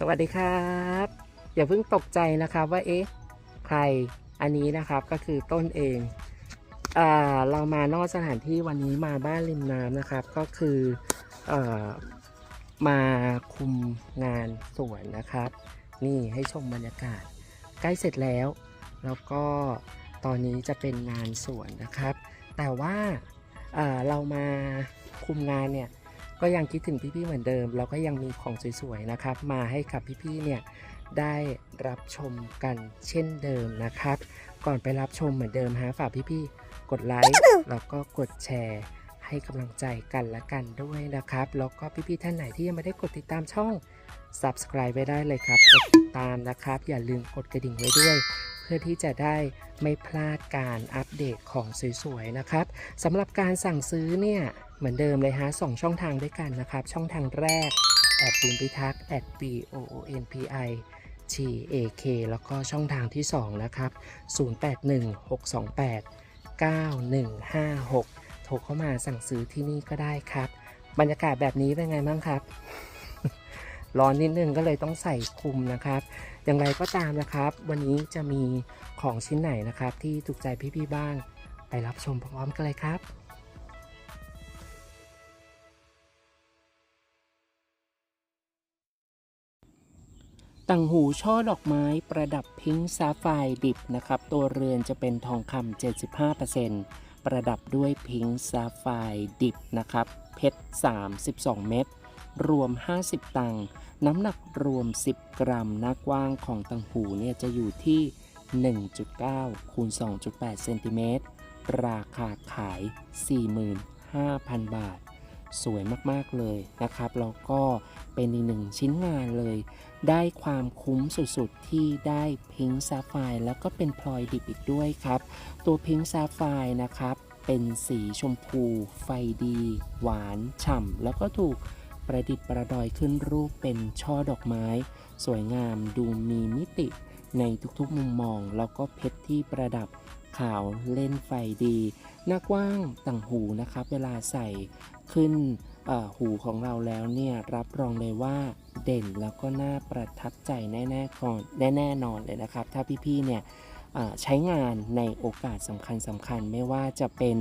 สวัสดีครับ อย่าเพิ่งตกใจนะครับว่าเอ๊ะใครอันนี้นะครับก็คือต้นเองอ่าเรามานอกสถานที่วันนี้มาบ้านริมน้ำนะครับ ก็คืออมาคุมงานสวนนะครับ นี่ให้ชมบรรยากาศ ใกล้เสร็จแล้ว แล้วก็ตอนนี้จะเป็นงานสวนนะครับ แต่ว่าเเรามาคุมงานเนี่ย ก็ยังคิดถึงพี่ๆเหมือนเดิม เราก็ยังมีของสวยๆนะครับ มาให้กับพี่ๆเนี่ยได้รับชมกันเช่นเดิมนะครับ ก่อนไปรับชมเหมือนเดิมฮะฝากพี่ๆกดไลค์แล้วก็กดแชร์ ให้กำลังใจกันและกันด้วยนะครับ แล้วก็พี่ๆท่านไหนที่ยังไม่ได้กดติดตามช่อง subscribe ไว้ได้เลยครับ กดติดตามนะครับ อย่าลืมกดกระดิ่งไว้ด้วยเพื่อที่จะได้ไม่พลาดการอัปเดตของสวยๆนะครับสำหรับการสั่งซื้อเนี่ยเหมือนเดิมเลยฮะสองช่องทางด้วยกันนะครับ ช่องทางแรกแอดปูนพิทักษ์แอด b o o n p i t a k แล้วก็ช่องทางที่ 2 นะครับ 0816289156 โทรเข้ามาสั่งซื้อที่นี่ก็ได้ครับ บรรยากาศแบบนี้เป็นไงบ้างครับ ร้อนนิดนึงก็เลยต้องใส่คลุมนะครับ อย่างไรก็ตามนะครับ วันนี้จะมีของชิ้นไหนนะครับ ที่ถูกใจพี่ๆบ้าง ไปรับชมพร้อมกันเลยครับต่างหูช่อดอกไม้ประดับพิงค์ซาไฟดิบนะครับ ตัวเรือนจะเป็นทองคำ75%ประดับด้วยพิงค์ซาไฟดิบนะครับ เพชร 32 เม็ดรวม 50 ตังค์ น้ำหนักรวม 10 กรัมน้ากว้างของต่างหูเนี่ยจะอยู่ที่ 1.9 คูณ 2.8 เซนติเมตร ราคาขาย 45,000 บาท สวยมากๆเลยนะครับ แล้วก็เป็นอีกหนึ่งชิ้นงานเลย ได้ความคุ้มสุดๆ ที่ได้พิงค์ซาไฟแล้วก็เป็นพลอยดิบอีกด้วยครับ ตัวพิงค์ซาไฟนะครับ เป็นสีชมพู ไฟดี หวาน ฉ่ำแล้วก็ถูก ประดิษฐ์ประดอยขึ้นรูปเป็นช่อดอกไม้ สวยงามดูมีมิติ ในทุกๆมุมมอง แล้วก็เพชรที่ประดับขาวเล่นไฟดี หน้ากว้างต่างหูนะครับ เวลาใส่ขึ้นหูของเราแล้วเนี่ยรับรองเลยว่าเด่นแล้วก็น่าประทับใจแน่ๆก่อนแน่ๆนอนเลยนะครับ ถ้าพี่ๆเนี่ยใช้งานในโอกาสสำคัญสำคัญไม่ว่าจะเป็น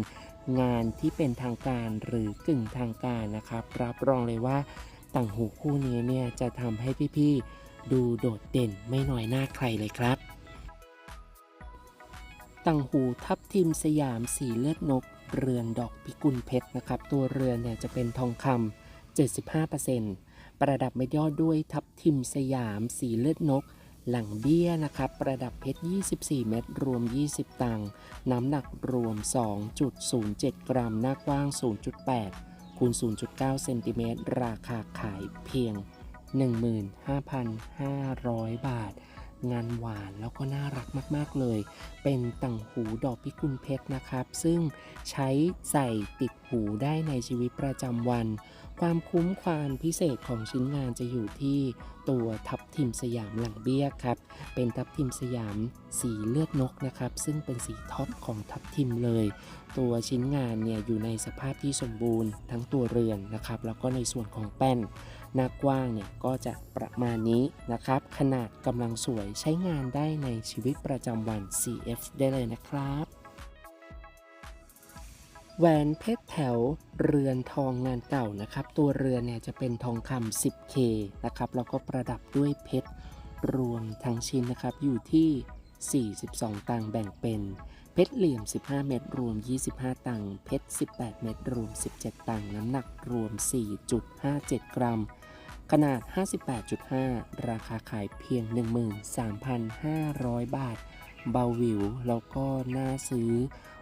งานที่เป็นทางการหรือกึ่งทางการนะครับ รับรองเลยว่าต่างหูคู่นี้เนี่ยจะทำให้พี่ๆดูโดดเด่นไม่น้อยหน้าใครเลยครับ ต่างหูทับทิมสยามสีเลือดนก เรือนดอกพิกุลเพชรนะครับ ตัวเรือนเนี่ยจะเป็นทองคำ75%ประดับเม็ดยอดด้วยทับทิมสยามสีเลือดนก หลังเบี้ยนะครับประดับเพชร 24 เม็ดรวม 20 ตังค์น้ำหนักรวม 2.07 กรัม หน้ากว้าง 0.8คูณ0.9 เซนติเมตรราคาขายเพียง 15,500 บาท งานหวานแล้วก็น่ารักมากๆเลย เป็นต่างหูดอกพิกุลเพชรนะครับ ซึ่งใช้ใส่ติดหูได้ในชีวิตประจำวัน ความคุ้มความพิเศษของชิ้นงานจะอยู่ที่ตัวทับทิมสยามหลังเบี้ยครับ เป็นทับทิมสยามสีเลือดนกนะครับ ซึ่งเป็นสีท็อปของทับทิมเลย ตัวชิ้นงานเนี่ยอยู่ในสภาพที่สมบูรณ์ทั้งตัวเรือนนะครับ แล้วก็ในส่วนของแป้น หน้ากว้างเนี่ยก็จะประมาณนี้นะครับ ขนาดกำลังสวยใช้งานได้ในชีวิตประจำวัน CF ได้เลยนะครับแหวนเพชรแถวเรือนทองงานเก่านะครับ ตัวเรือนเนี่ยจะเป็นทองคำ 10K นะครับแล้วก็ประดับด้วยเพชรรวมทั้งชิ้นนะครับอยู่ที่ 42 ตังแบ่งเป็น เพชรเหลี่ยม 15 เม็ดรวม 25 ตังเพชร 18 เม็ดรวม 17 ตังน้ำหนักรวม 4.57 กรัม ขนาด 58.5 ราคาขายเพียง 13,500 บาท เบาวิว แล้วก็น่าซื้อ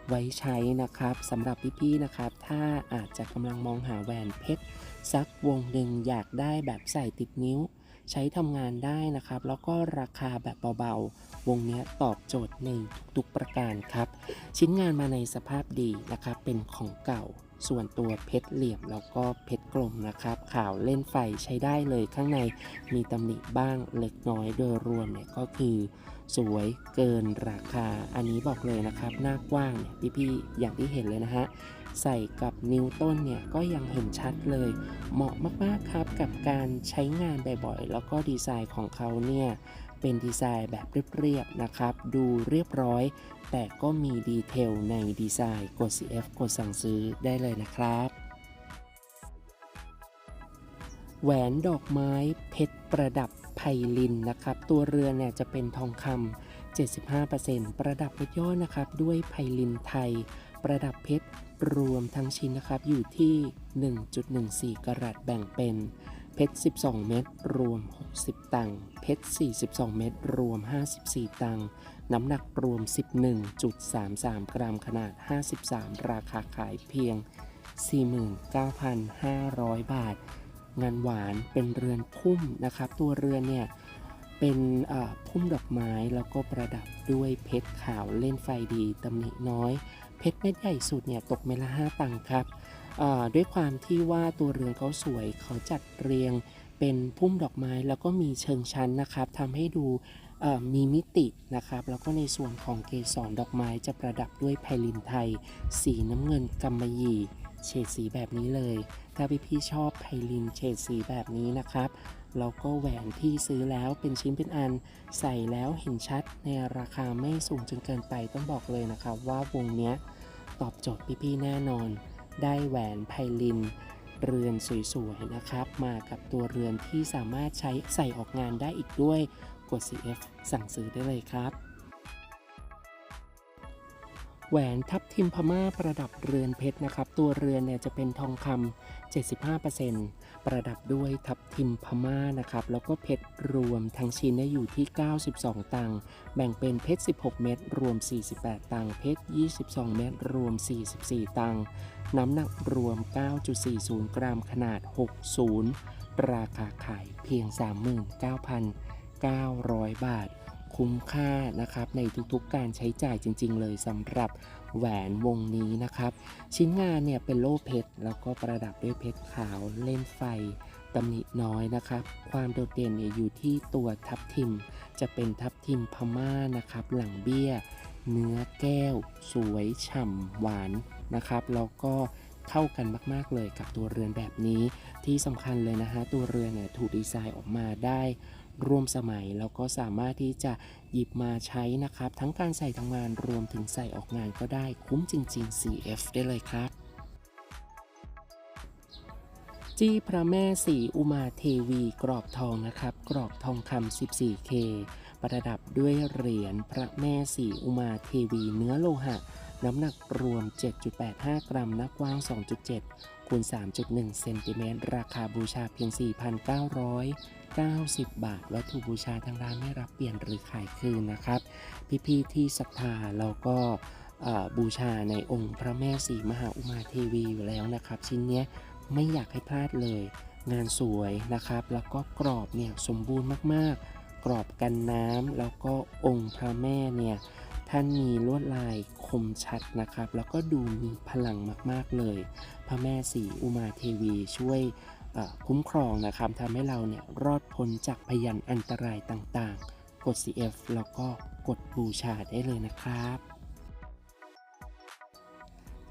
ไว้ใช้นะครับสำหรับพี่ๆนะครับ ถ้าอาจจะกำลังมองหาแหวนเพชรสักวงหนึ่งอยากได้แบบใส่ติดนิ้ว ใช้ทำงานได้นะครับ แล้วก็ราคาแบบเบาๆ วงนี้ตอบโจทย์ในทุกๆประการครับ ชิ้นงานมาในสภาพดีนะครับเป็นของเก่าส่วนตัวเพชรเหลี่ยมแล้วก็เพชรกลมนะครับข่าวเล่นไฟใช้ได้เลยข้างในมีตำหนิบ้างเล็กน้อยโดยรวมเนี่ยก็คือ สวยเกินราคาอันนี้บอกเลยนะครับ หน้ากว้างเนี่ยพี่ๆอย่างที่เห็นเลยนะฮะใส่กับนิ้วต้นเนี่ยก็ยังเห็นชัดเลย เหมาะมากๆครับกับการใช้งานบ่อยๆ แล้วก็ดีไซน์ของเขาเนี่ย เป็นดีไซน์แบบเรียบๆนะครับ ดูเรียบร้อย แต่ก็มีดีเทลในดีไซน์กด CF กดสั่งซื้อได้เลยนะครับแหวนดอกไม้เพชรประดับไพลินนะครับ ตัวเรือนเนี่ยจะเป็นทองคำ 75%ประดับเพชรย่อนะครับด้วยไพลินไทย ประดับเพชรรวมทั้งชิ้นนะครับอยู่ที่ 1.14 กรัตแบ่งเป็น เพชร 12 เม็ดรวม 60 ตังค์ เพชร 42 เม็ดรวม 54 ตังค์ น้ำหนักรวม 11.33 กรัม ขนาด 53 ราคาขายเพียง 49,500 บาท งานหวานเป็นเรือนพุ่มนะครับ ตัวเรือนเนี่ยเป็นอ่อพุ่มดอกไม้แล้วก็ประดับด้วยเพชรขาวเล่นไฟดีตำหนิน้อย เพชรเม็ดใหญ่สุดเนี่ยตกเม็ดละ 5 ตังค์ครับ ด้วยความที่ว่าตัวเรือนเขาสวยเขาจัดเรียงเป็นพุ่มดอกไม้แล้วก็มีเชิงชั้นนะครับทำให้ดูมีมิตินะครับ แล้วก็ในส่วนของเกสรดอกไม้จะประดับด้วยไพลินไทย สีน้ำเงินกำมะหยี่เฉดสีแบบนี้เลย ถ้าพี่ๆชอบไพลินเฉดสีแบบนี้นะครับแล้วก็แหวนที่ซื้อแล้วเป็นชิ้นเป็นอันใส่แล้วเห็นชัดในราคาไม่สูงจนเกินไปต้องบอกเลยนะครับ ว่าวงเนี้ยตอบโจทย์พี่ๆแน่นอน ได้แหวนไพลิน เรือนสวยๆนะครับ มากับตัวเรือนที่สามารถใช้ใส่ออกงานได้อีกด้วย กด CF สั่งซื้อได้เลยครับ แหวนทับทิมพม่าประดับเรือนเพชรนะครับ ตัวเรือนเนี่ยจะเป็นทองคำ75%ประดับด้วยทับทิมพม่านะครับ แล้วก็เพชรรวมทั้งชิ้นเนี่ยอยู่ที่ 92 ตังค์แบ่งเป็นเพชร 16 เม็ดรวม 48 ตังค์เพชร 22 เม็ดรวม 44 ตังค์ น้ำหนักรวม 9.40 กรัมขนาด 60 ราคาขายเพียง 39,900 บาท คุ้มค่านะครับในทุกๆการใช้จ่ายจริง ๆ เลยสำหรับแหวนวงนี้นะครับ ชิ้นงานเนี่ยเป็นโล่เพชร แล้วก็ประดับด้วยเพชรขาวเล่นไฟตำหนิน้อยนะครับ ความโดดเด่นเนี่ยอยู่ที่ตัวทับทิม จะเป็นทับทิมพม่านะครับ หลังเบี้ย เนื้อแก้ว สวยฉ่ำหวาน นะครับแล้วก็เข้ากันมากๆเลยกับตัวเรือนแบบนี้ ที่สำคัญเลยนะฮะตัวเรือนเนี่ยถูกดีไซน์ออกมาได้ร่วมสมัยแล้วก็สามารถที่จะหยิบมาใช้นะครับ ทั้งการใส่ทำงานรวมถึงใส่ออกงานก็ได้คุ้มจริง ๆ CF ได้เลยครับจี้พระแม่สีอุมาเทวีกรอบทองนะครับ กรอบทองคำ 14K ประดับด้วยเหรียญพระแม่สีอุมาเทวีเนื้อโลหะ น้ำหนักรวม 7.85 กรัมน้ากว้าง 2.7 คูณ 3.1 เซนติเมตร ราคาบูชาเพียง 4,990 บาท วัตถุบูชาทางร้านไม่รับเปลี่ยนหรือขายคืนนะครับ พี่ๆที่ศรัทธาแล้วก็บูชาในองค์พระแม่สีมหาอุมาเทวีอยู่แล้วนะครับ ชิ้นนี้ไม่อยากให้พลาดเลย งานสวยนะครับ แล้วก็กรอบเนี่ยสมบูรณ์มากๆ กรอบกันน้ำแล้วก็องค์พระแม่เนี่ย ท่านมีลวดลายคมชัดนะครับ แล้วก็ดูมีพลังมากๆเลย พระแม่สีอุมาเทวีช่วยคุ้มครองนะครับทำให้เราเนี่ยรอดพ้นจากพยันอันตรายต่างๆ กด CF แล้วก็กดบูชาได้เลยนะครับ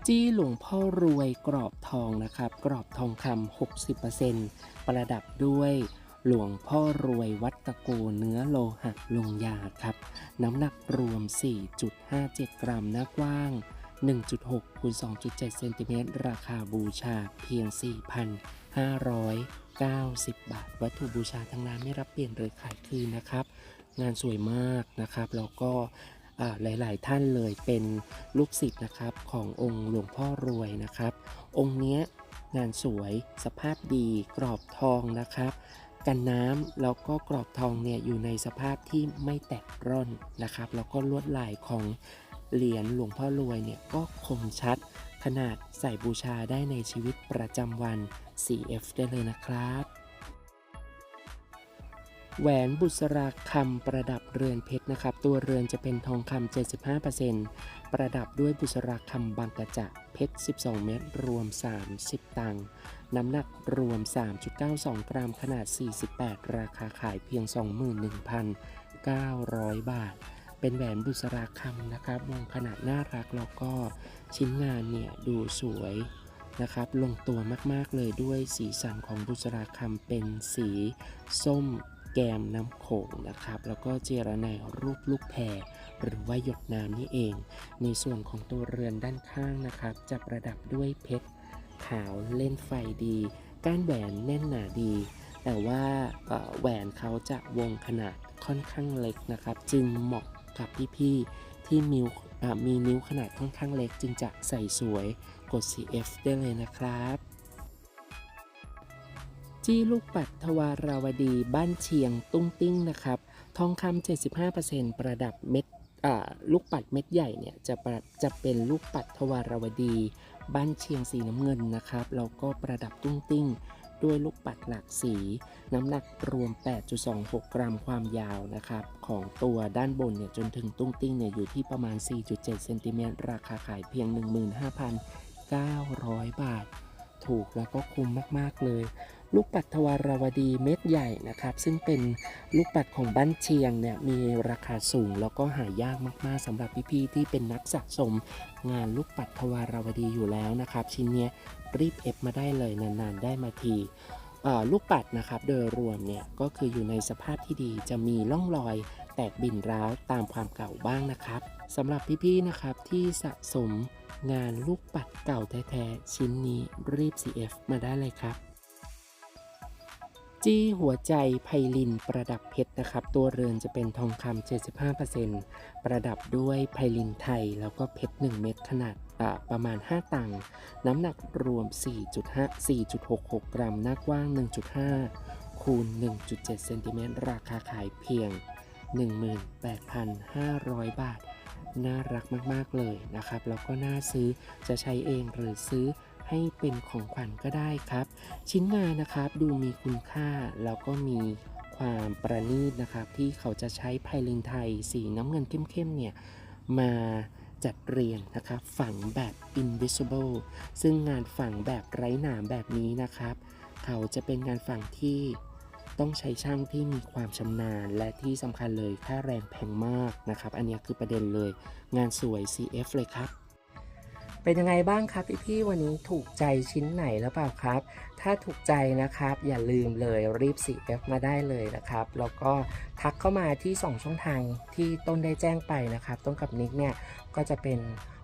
จี้หลวงพ่อรวยกรอบทองนะครับ กรอบทองคำ60%ประดับด้วย หลวงพ่อรวยวัดตะโกเนื้อโลหะลงยาครับ น้ำหนักรวม 4.57 กรัมหน้ากว้าง 1.6คูณ2.7 เซนติเมตร ราคาบูชาเพียง 4,590 บาท วัตถุบูชาทั้งร้านไม่รับเปลี่ยนหรือขายคืนนะครับ งานสวยมากนะครับ แล้วก็หลาย ๆ ท่านเลยเป็นลูกศิษย์นะครับขององค์หลวงพ่อรวยนะครับ องค์เนี้ยงานสวยสภาพดีกรอบทองนะครับ กันน้ำแล้วก็กรอบทองเนี่ยอยู่ในสภาพที่ไม่แตกร่อนนะครับ แล้วก็ลวดลายของเหรียญหลวงพ่อรวยเนี่ยก็คมชัด ขนาดใส่บูชาได้ในชีวิตประจำวัน CF ได้เลยนะครับแหวนบุษราคำประดับเรือนเพชรนะครับ ตัวเรือนจะเป็นทองคำ75%ประดับด้วยบุษราคำบางกระจะเพชร 12 เม็ดรวม 30 ตังค์ น้ำหนักรวม 3.92 กรัมขนาด 48 ราคาขายเพียง 21,900 บาท เป็นแหวนบุษราคำนะครับ วงขนาดน่ารักแล้วก็ชิ้นงานเนี่ยดูสวยนะครับ ลงตัวมากๆเลยด้วยสีสันของบุษราคำเป็นสีส้มแกมน้ำโขงนะครับ แล้วก็เจรไนรูปลูกแพรหรือว่าหยดน้ำนี่เอง ในส่วนของตัวเรือนด้านข้างนะครับ จะประดับด้วยเพชร ขาวเล่นไฟดี ก้านแหวนแน่นหนาดี แต่ว่าแหวนเขาจะวงขนาดค่อนข้างเล็กนะครับ จึงเหมาะกับพี่ๆที่มีมีนิ้วขนาดค่อนข้างเล็ก จึงจะใส่สวยกด CF ได้เลยนะครับจี้ลูกปัดทวาราวดีบ้านเชียงตุ้งติ้งนะครับ ทองคำ75%ประดับเม็ด ลูกปัดเม็ดใหญ่เนี่ยจะจะเป็นลูกปัดทวารวดี บ้านเชียงสีน้ำเงินนะครับแล้วก็ประดับตุ้งติ้งด้วยลูกปัดหลากสี น้ำหนักรวม 8.26 กรัมความยาวนะครับของตัวด้านบนเนี่ยจนถึงตุ้งติ้งเนี่ยอยู่ที่ประมาณ 4.7 เซนติเมตรราคาขายเพียง 15,900 บาท ถูกแล้วก็คุ้มมากๆเลย ลูกปัดทวารวดีเม็ดใหญ่นะครับ ซึ่งเป็นลูกปัดของบ้านเชียงเนี่ยมีราคาสูงแล้วก็หายากมากๆสำหรับพี่ๆที่เป็นนักสะสมงานลูกปัดทวารวดีอยู่แล้วนะครับ ชิ้นนี้รีบเอฟมาได้เลยนานๆ ได้มาทีลูกปัดนะครับโดยรวมเนี่ยก็คืออยู่ในสภาพที่ดีจะมีร่องรอยแตกบินร้าวตามความเก่าบ้างนะครับสำหรับพี่ๆนะครับที่สะสมงานลูกปัดเก่าแท้ๆชิ้นนี้รีบ CF มาได้เลยครับ จี้หัวใจไพลินประดับเพชรนะครับ ตัวเรือนจะเป็นทองคำ75%ประดับด้วยไพลินไทย แล้วก็เพชร1เม็ดขนาดประมาณ 5 ตังค์น้ำหนักรวม 4.5 4.66 กรัมหน้ากว้าง 1.5 คูณ 1.7 เซนติเมตรราคาขายเพียง 18,500 บาท น่ารักมาก ๆ เลยนะครับ แล้วก็น่าซื้อจะใช้เองหรือซื้อ ให้เป็นของขวัญก็ได้ครับ ชิ้นงานนะครับดูมีคุณค่าแล้วก็มีความประณีตนะครับที่เขาจะใช้ไพลินไทยสีน้ำเงินเข้มๆเนี่ยมาจัดเรียงนะครับฝังแบบ invisible ซึ่งงานฝังแบบไร้หนามแบบนี้นะครับ เขาจะเป็นงานฝังที่ต้องใช้ช่างที่มีความชำนาญ และที่สำคัญเลยค่าแรงแพงมากนะครับ อันนี้คือประเด็นเลย งานสวย CF เลยครับ เป็นยังไงบ้างครับพี่ๆวันนี้ถูกใจชิ้นไหนแล้วเปล่าครับ ถ้าถูกใจนะครับ อย่าลืมเลยรีบ CF มาได้เลยนะครับ แล้วก็ทักเข้ามาที่ 2 ช่องทางที่ต้นได้แจ้งไปนะครับ ต้นกับนิกเนี่ยก็จะเป็น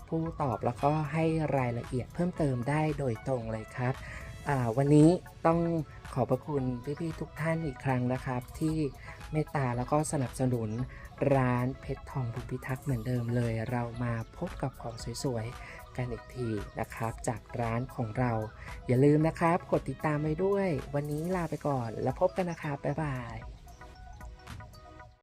ผู้ตอบแล้วก็ให้รายละเอียดเพิ่มเติมได้โดยตรงเลยครับวันนี้ต้องขอบพระคุณพี่ๆทุกท่านอีกครั้งนะครับ ที่เมตตาแล้วก็สนับสนุนร้านเพชรทองบุญพิทักษ์เหมือนเดิมเลย เรามาพบกับของสวยๆ กันอีกทีนะครับ จากร้านของเรา อย่าลืมนะครับ กดติดตามไปด้วย วันนี้ลาไปก่อนแล้วพบกันนะครับบ๊ายบาย